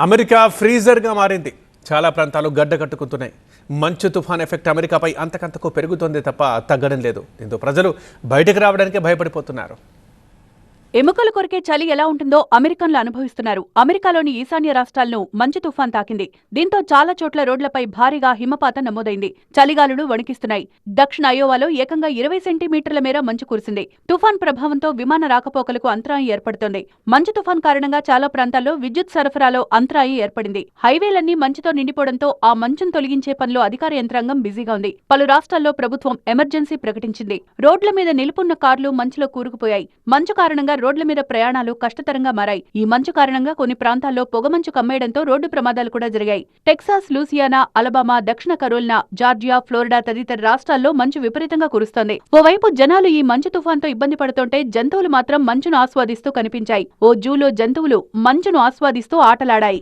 America ఫ్రీజర్గా మారింది. చాలా ప్రాంతాలు గడ్డ కట్టుకుంటున్నాయి. మంచు తుఫాన్ ఎఫెక్ట్ అమెరికాపై అంతకంతకు పెరుగుతోంది తప్ప తగ్గడం లేదు. దీంతో ప్రజలు బయటకు రావడానికే భయపడిపోతున్నారు. ఎముకలు కొరికే చలి ఎలా ఉంటుందో అమెరికన్లు అనుభవిస్తున్నారు. అమెరికాలోని ఈశాన్య రాష్ట్రాలను మంచు తుఫాన్ తాకింది. దీంతో చాలా చోట్ల రోడ్లపై భారీగా హిమపాతం నమోదైంది. చలిగాలులు వణికిస్తున్నాయి. దక్షిణ అయోవాలో ఏకంగా ఇరవై సెంటీమీటర్ల మేర మంచు కురిసింది. తుఫాన్ ప్రభావంతో విమాన రాకపోకలకు అంతరాయం ఏర్పడుతోంది. మంచు తుఫాన్ కారణంగా చాలా ప్రాంతాల్లో విద్యుత్ సరఫరాలో అంతరాయం ఏర్పడింది. హైవేలన్నీ మంచుతో నిండిపోవడంతో ఆ మంచును తొలగించే పనిలో అధికార యంత్రాంగం బిజీగా ఉంది. పలు రాష్ట్రాల్లో ప్రభుత్వం ఎమర్జెన్సీ ప్రకటించింది. రోడ్ల మీద నిలుపున్న కార్లు మంచులో కూరుకుపోయాయి. మంచు కారణంగా రోడ్ల మీద ప్రయాణాలు కష్టతరంగా మారాయి. ఈ మంచు కారణంగా కొన్ని ప్రాంతాల్లో పొగమంచు కమ్మేయడంతో రోడ్డు ప్రమాదాలు కూడా జరిగాయి. టెక్సాస్ లూసియానా అలబామా దక్షిణ కరోలినా జార్జియా ఫ్లోరిడా తదితర రాష్ట్రాల్లో మంచు విపరీతంగా కురుస్తోంది. ఓవైపు జనాలు ఈ మంచు తుఫాన్తో ఇబ్బంది పడుతుంటే జంతువులు మాత్రం మంచును ఆస్వాదిస్తూ కనిపించాయి. ఓ జూలో జంతువులు మంచును ఆస్వాదిస్తూ ఆటలాడాయి.